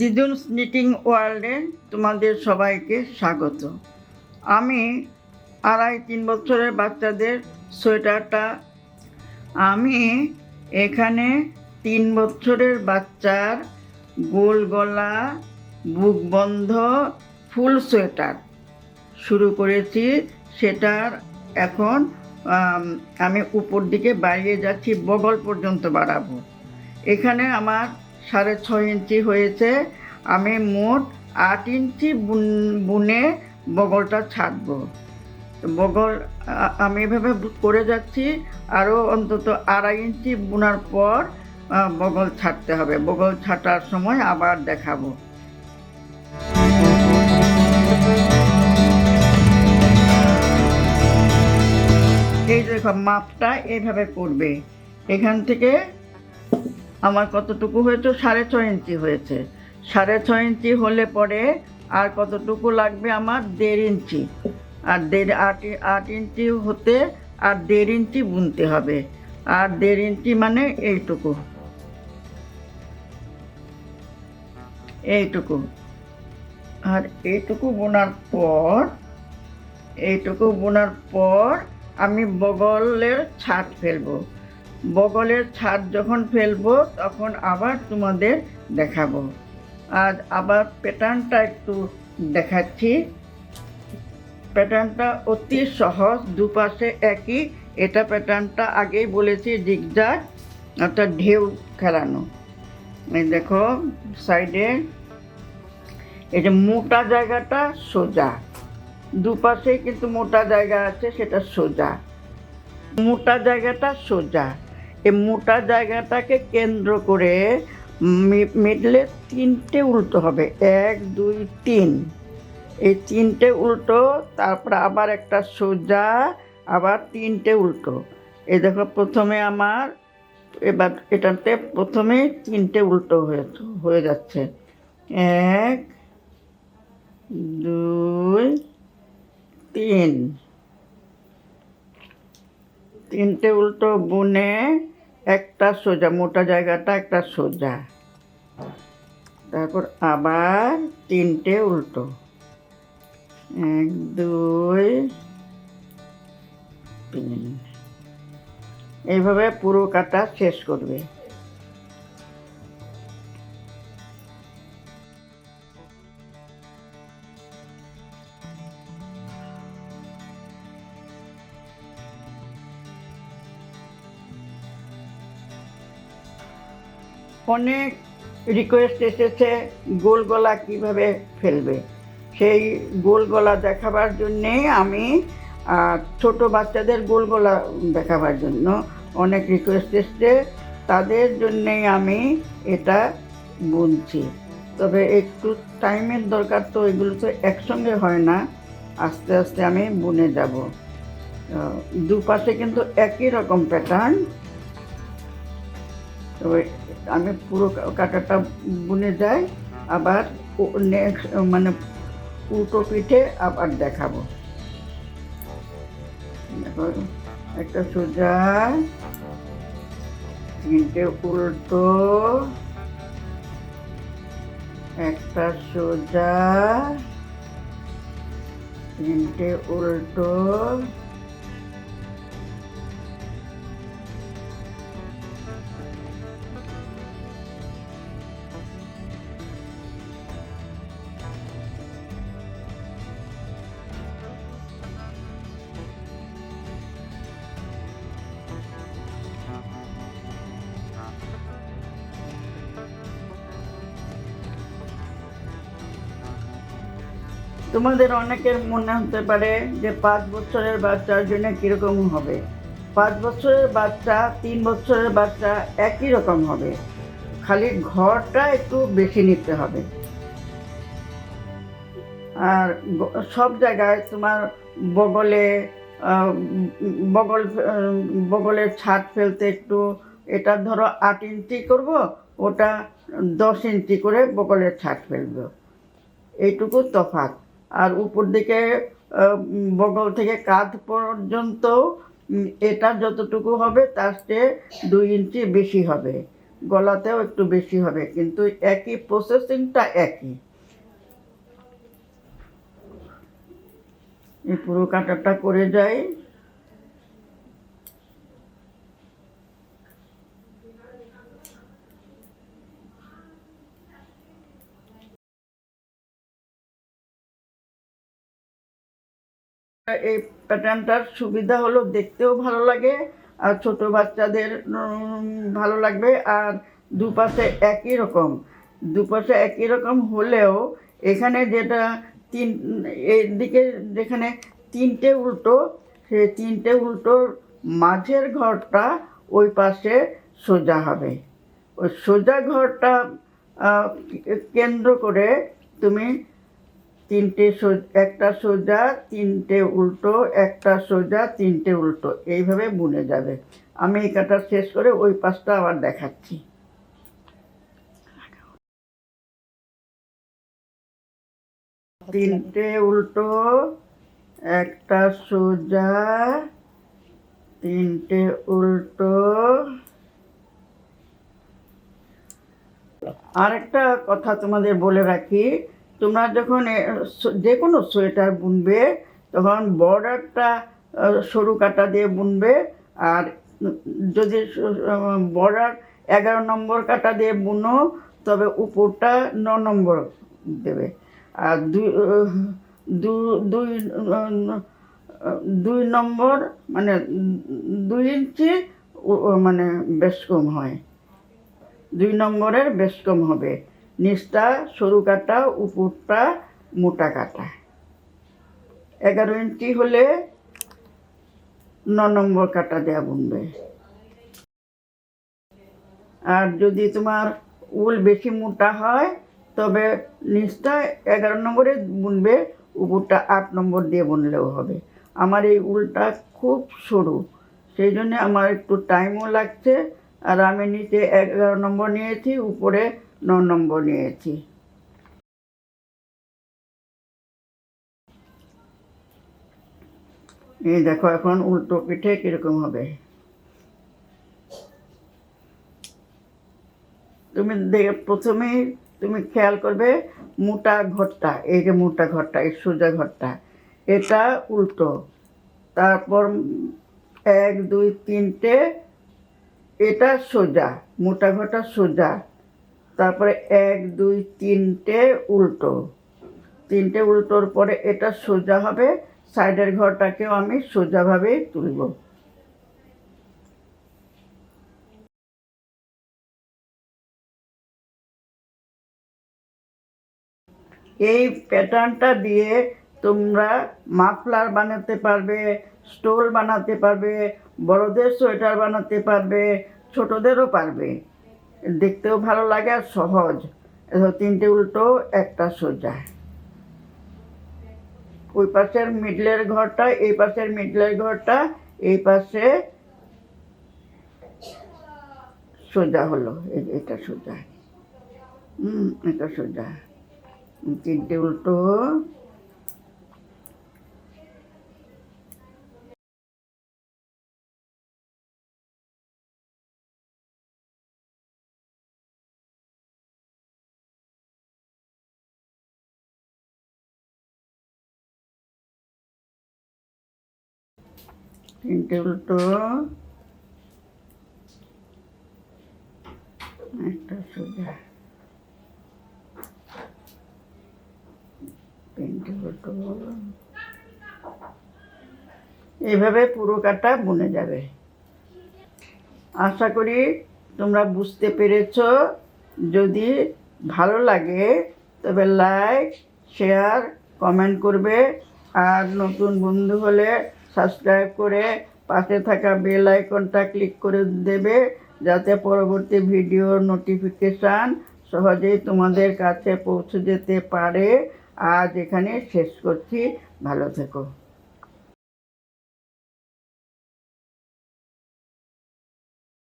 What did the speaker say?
দিদুনস knitting ওয়ার্ল্ডে তোমাদের সবাইকে স্বাগত। আমি আড়াই তিন বছরের বাচ্চাদের সোয়েটারটা। আমি এখানে তিন বছরের বাচ্চার গোল গলা, বুক বন্ধ, ফুল সোয়েটার শুরু করেছি। সেটার এখন, আমি উপর দিকে বাড়িয়ে যাচ্ছি, বগল পর্যন্ত বাড়াবো। এখানে আমার সাড়ে ছয় ইঞ্চি হয়েছে। আমি মোট আট ইঞ্চি বুনে বগলটা ছাড়বো বগল আমি এভাবে করে যাচ্ছি। আরও অন্তত আড়াই ইঞ্চি বোনার পর বগল ছাড়তে হবে। বগল ছাটার সময় আবার দেখাবো। এই দেখো, মাপটা এইভাবে করবে। এখান থেকে আমার কতটুকু হয়েছে? সাড়ে ছয় ইঞ্চি হয়েছে। সাড়ে ছয় ইঞ্চি হলে পরে আর কতটুকু লাগবে আমার? দেড় ইঞ্চি। আর দেড়, আট আট ইঞ্চি হতে আর দেড় ইঞ্চি বুনতে হবে। আর দেড় ইঞ্চি মানে এইটুকু। এইটুকু। আর এইটুকু বোনার পর, এইটুকু বোনার পর আমি বগলের ছাদ ফেলব। বগলের ছাদ যখন ফেলব, তখন আবার তোমাদের দেখাবো। আজ আবার প্যাটার্নটা একটু দেখাচ্ছি। প্যাটার্নটা অতি সহজ, দুপাশে একই। এটা প্যাটার্নটা আগেই বলেছি জিগজাগ অর্থাৎ ঢেউ খেলানো। এই দেখো, সাইডে। এই যে মোটা জায়গাটা সোজা। দুপাশে কিন্তু মোটা জায়গা আছে, সেটা সোজা। মোটা জায়গাটা সোজা। এই মোটা জায়গাটাকে কেন্দ্র করে মিডলে তিনটে উল্টো হবে। এক, দুই, তিন। এই তিনটে উল্টো, তারপর আবার একটা সোজা, আবার তিনটে উল্টো। এই দেখো প্রথমে আমার, এবার এটাতে প্রথমে তিনটে উল্টো হয়ে হয়ে যাচ্ছে। এক, দুই, তিন। তিনটে উল্টো বুনে একটা সোজা, মোটা জায়গাটা একটা সোজা। তারপর আবার তিনটে উল্টো। এক, দুই, তিন। এইভাবে পুরো কাটা শেষ করবে। অনেক রিকোয়েস্ট এসেছে গোল গলা কীভাবে ফেলবে? সেই গোল গলা দেখাবার জন্যেই আমি ছোট বাচ্চাদের গোল গলা দেখাবার জন্য অনেক রিকোয়েস্ট এসছে। তাদের জন্যেই আমি এটা বুনছি। তবে একটু টাইমের দরকার তো, এগুলো তো একসঙ্গে হয় না। আস্তে আস্তে আমি বুনে যাব। দুপাশে কিন্তু একই রকম প্যাটার্ন তবে আমি পুরো কাটাটা বুনে যাই আবার নেক্সট মানে উল্টো পিঠে আবার দেখাবো। দেখো, একটা সোজা, তিনটে উল্টো, একটা সোজা, তিনটে উল্টো। তোমাদের অনেকের মনে হতে পারে যে পাঁচ বছরের বাচ্চার জন্য কীরকম হবে। পাঁচ বছরের বাচ্চা, তিন বছরের বাচ্চা একই রকম হবে। খালি ঘরটা একটু বেশি নিতে হবে। আর সব জায়গায় তোমার বগলে বগল বগলের ছাদ ফেলতে একটু, এটা ধরো আট ইঞ্চি করব, ওটা দশ ইঞ্চি করে বগলের ছাদ ফেলব। এইটুকু তফাৎ। আর উপর দিকে বগল থেকে কাঁধ পর্যন্ত এটা যতটুকু হবে তার চেয়ে দুই ইঞ্চি বেশি হবে। গলাতেও একটু বেশি হবে, কিন্তু একই প্রসেসিংটা একই। এই পুরো কাটাটা করে যাই। এই প্যাটার্নটার সুবিধা হলো দেখতেও ভালো লাগে, আর ছোট বাচ্চাদের ভালো লাগবে, আর দুপাশে একই রকম। দুপাশে একই রকম হলেও এখানে যেটা তিন এই দিকে যেখানে তিনটে উল্টো, সে তিনটে উল্টোর মাঝের ঘরটা ওই পাশে সোজা হবে। ওই সোজা ঘরটা কেন্দ্র করে তুমি তিনটে একটা সোজা, তিনটে উল্টো, একটা সোজা, তিনটে উল্টো। এইভাবে বুনে যাবে। আমি এই কাটা শেষ করে ওই পাশটা আবার দেখাচ্ছি। তিনটে উল্টো, একটা সোজা, তিনটে উল্টো। আরেকটা কথা তোমাদের বলে রাখি তোমরা যখন যে কোনো সোয়েটার বুনবে, তখন বর্ডারটা সরু কাটা দিয়ে বুনবে, আর যদি বর্ডার এগারো নম্বর কাটা দিয়ে বুনো, তবে উপরটা ন নম্বর দেবে। আর দুই দুই দুই নম্বর মানে দুই ইঞ্চি মানে বেশ কম হয়। দুই নম্বরের বেশ কম হবে। নিচটা সরু কাটা, উপরটা মোটা কাটা। এগারো ইঞ্চি হলে ন নম্বর কাটা দেওয়া বুনবে। আর যদি তোমার উল বেশি মোটা হয়, তবে নিচটা এগারো নম্বরে বুনবে, উপরটা আট নম্বর দিয়ে বুনলেও হবে। আমার এই উলটা খুব সরু, সেই জন্য আমার একটু টাইমও লাগছে। আর আমি নিচে এগারো নম্বর নিয়েছি, উপরে ন নম্বর নিয়েছি। এই দেখো এখন উল্টো পিঠে কীরকম হবে। তুমি দেখে প্রথমেই তুমি খেয়াল করবে মোটা ঘরটা, এই যে মোটা ঘরটা, এই সোজা ঘরটা, এটা উল্টো। তারপর এক, দুই, তিনটে, এটা সোজা, মোটা ঘরটা সোজা। তারপরে এক, দুই, তিনটে উল্টো। তিনটে উল্টোর পরে এটা সোজা হবে, সাইডের ঘরটাকেও আমি সোজাভাবেই তুলব। এই প্যাটার্নটা দিয়ে তোমরা মাফলার বানাতে পারবে, স্টোল বানাতে পারবে, বড়দের সোয়েটার বানাতে পারবে, ছোটদেরও পারবে। দেখতেও ভালো লাগে আর সহজ। তিনটে উল্টো, একটা সোজা। ওই পাশের মিডলের ঘরটা, এই পাশের মিডলের ঘরটা, এই পাশে সোজা হলো। এটা সোজা। হুম, এটা সোজা। তিনটে উল্টো। তিনটে উল্টো একটা সোজা তিনটে উল্টো এইভাবে পুরো কাটা বুনে যাবে। আশা করি তোমরা বুঝতে পেরেছ। যদি ভালো লাগে, তবে লাইক, শেয়ার, কমেন্ট করবে। আর নতুন বন্ধু হলে সাবস্ক্রাইব করে পাশে থাকা বেল আইকনটা ক্লিক করে দেবে, যাতে পরবর্তী ভিডিওর নোটিফিকেশান সহজেই তোমাদের কাছে পৌঁছে যেতে পারে। আজ এখানে শেষ করছি। ভালো থেকো।